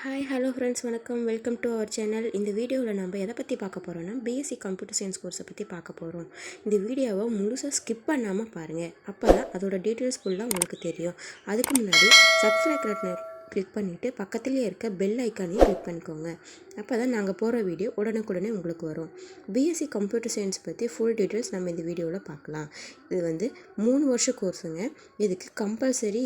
Hi hello friends வணக்கம். Welcome to our channel இந்த வீடியோவில் நம்ம எதை பற்றி பார்க்க போகிறோம்னா பிஎஸ்சி கம்ப்யூட்டர் சயின்ஸ் கோர்ஸை பற்றி பார்க்க போகிறோம் இந்த வீடியோவை முழுசாக ஸ்கிப் பண்ணாமல் பாருங்கள் அப்போ தான் அதோடய டீட்டெயில்ஸ் ஃபுல்லாக உங்களுக்கு தெரியும். அதுக்கு முன்னாடி சப்ஸ்கிரைப் கிளிக் பண்ணிவிட்டு பக்கத்துலேயே இருக்க பெல் ஐக்கானையும் கிளிக் பண்ணிக்கோங்க. அப்போ தான் நாங்கள் போகிற வீடியோ உடனுக்குடனே உங்களுக்கு வரும். பிஎஸ்சி கம்ப்யூட்டர் சயின்ஸ் பற்றி ஃபுல் டீட்டெயில்ஸ் நம்ம இந்த வீடியோவில் பார்க்கலாம். இது வந்து மூணு வருஷ கோர்ஸுங்க இதுக்கு கம்பல்சரி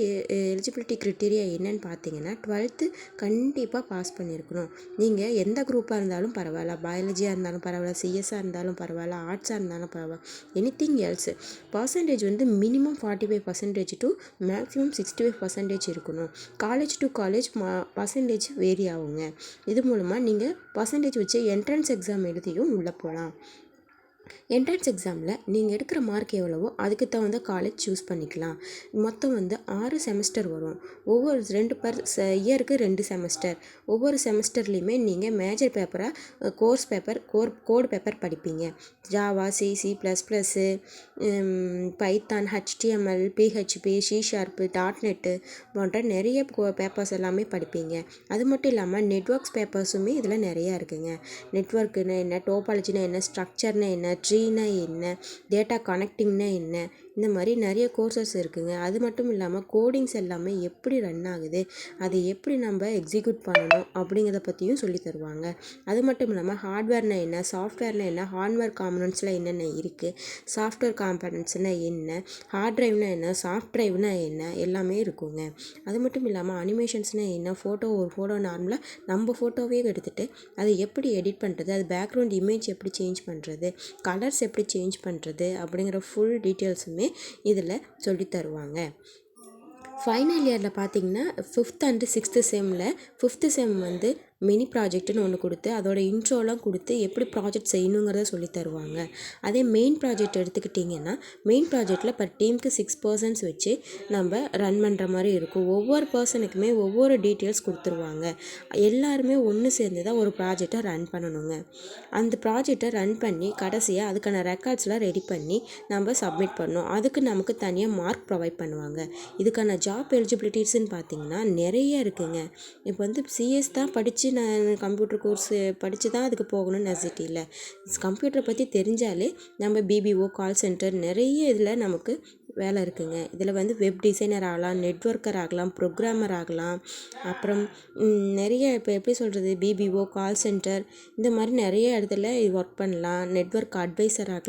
எலிஜிபிலிட்டி க்ரிட்டீரியா என்னன்னு பார்த்தீங்கன்னா டுவெல்த்து கண்டிப்பாக பாஸ் பண்ணியிருக்கணும் நீங்கள் எந்த குரூப்பாக இருந்தாலும் பரவாயில்ல. பயாலஜியாக இருந்தாலும் பரவாயில்ல. சிஎஸ்ஸாக இருந்தாலும் பரவாயில்ல. ஆர்ட்ஸாக இருந்தாலும் பரவாயில்ல. எனி திங் எல்ஸ் பர்சன்டேஜ் வந்து minimum forty five percentage to maximum sixty five percentage இருக்கணும். காலேஜ் டு காலேஜ் மா பர்சன்டேஜ் வேரி ஆகுங்க. இது மூலமாக நீங்கள் பர்சன்டேஜ் வச்சு என்ட்ரன்ஸ் எக்ஸாம் எழுதியும் உள்ளே போகலாம் என்ட்ரன்ஸ் எக்ஸாமில் நீங்கள் எடுக்கிற மார்க் எவ்வளவோ அதுக்கு தகுந்த காலேஜ் சூஸ் பண்ணிக்கலாம். மொத்தம் வந்து ஆறு செமஸ்டர் வரும். ஒவ்வொரு ரெண்டு பர் இயருக்கு ரெண்டு செமஸ்டர் ஒவ்வொரு செமஸ்டர்லேயுமே நீங்கள் major பேப்பராக course paper core code paper படிப்பீங்க. Java C C plus plus Python HTML PHP C sharp dot net போன்ற நிறைய பேப்பர்ஸ் எல்லாமே படிப்பீங்க. அது மட்டும் இல்லாமல் நெட்ஒர்க்ஸ் பேப்பர்ஸுமே இதில் நிறையா இருக்குங்க. நெட்ஒர்க்குன்னு என்ன டோபாலஜினா என்ன ஸ்ட்ரக்சர்னா என்ன ட்ரீனா என்ன? டேட்டா கனெக்டிங்னா என்ன? இந்த மாதிரி நிறைய கோர்சஸ் இருக்குதுங்க அது மட்டும் இல்லாமல் கோடிங்ஸ் எல்லாமே எப்படி ரன் ஆகுது அதை எப்படி நம்ம எக்ஸிக்யூட் பண்ணணும் அப்படிங்கிறத பற்றியும் சொல்லி தருவாங்க. அது மட்டும் இல்லாமல் ஹார்ட்வேர்னா என்ன சாஃப்ட்வேர்னா என்ன ஹார்ட்வேர் காம்பனன்ட்ஸில் என்னென்ன இருக்குது சாஃப்ட்வேர் காம்பனன்ட்ஸ்னால் என்ன ஹார்ட் ட்ரைவ்னா என்ன சாஃப்ட் ட்ரைவ்னா என்ன எல்லாமே இருக்குங்க. அது மட்டும் இல்லாமல் அனிமேஷன்ஸ்னால் என்ன ஃபோட்டோ ஒரு ஃபோட்டோ நார்மலாக நம்ம ஃபோட்டோவே எடுத்துகிட்டு அதை எப்படி எடிட் பண்ணுறது அது பேக்ரவுண்ட் இமேஜ் எப்படி சேஞ்ச் பண்ணுறது கலர்ஸ் எப்படி சேஞ்ச் பண்ணுறது அப்படிங்கிற ஃபுல் டீட்டெயில்ஸுமே இதில் சொல்லி தருவாங்க. ஃபைனல் இயரில் பார்த்தீங்கன்னா ஃபிஃப்த் அண்டு சிக்ஸ்த்து செம்மில் ஃபிஃப்த்து செம் வந்து மினி ப்ராஜெக்ட்டுன்னு ஒன்று கொடுத்து அதோட இன்ட்ரோலாம் கொடுத்து எப்படி ப்ராஜெக்ட் செய்யணுங்கிறத சொல்லி தருவாங்க. அதே மெயின் ப்ராஜெக்ட் எடுத்துக்கிட்டிங்கன்னா மெயின் ப்ராஜெக்ட்டில் பர் டீமுக்கு சிக்ஸ் பர்சன்ஸ் வச்சு நம்ம ரன் பண்ணுற மாதிரி இருக்கும். ஒவ்வொரு பர்சனுக்குமே ஒவ்வொரு டீட்டெயில்ஸ் கொடுத்துருவாங்க. எல்லாருமே ஒன்று சேர்ந்து தான் ஒரு ப்ராஜெக்டை ரன் பண்ணணுங்க. அந்த ப்ராஜெக்டை ரன் பண்ணி கடைசியாக அதுக்கான ரெக்கார்ட்ஸ்லாம் ரெடி பண்ணி நம்ம சப்மிட் பண்ணோம் அதுக்கு நமக்கு தனியாக மார்க் ப்ரொவைட் பண்ணுவாங்க. இதுக்கான ஜாப் எலிஜிபிலிட்டிஸ்ன்னு பார்த்தீங்கன்னா நிறைய இருக்குங்க. இப்போ வந்து சிஎஸ் தான் படித்து நான் கம்ப்யூட்டர் கோர்ஸு படித்து தான் அதுக்கு போகணும்னு நெசசிட்டி இல்லை கம்ப்யூட்டரை பற்றி தெரிஞ்சாலே நம்ம பிபிஓ கால் சென்டர் நிறைய இதில் நமக்கு வேலை இருக்குதுங்க இதில் வந்து வெப் டிசைனர் ஆகலாம் நெட்ஒர்க்கர் ஆகலாம் ப்ரோக்ராமர் ஆகலாம். அப்புறம் நிறைய இப்போ எப்படி சொல்கிறது பிபிஓ கால் சென்டர் இந்த மாதிரி நிறைய இடத்துல ஒர்க் பண்ணலாம். நெட்ஒர்க் அட்வைசர் ஆகலாம்.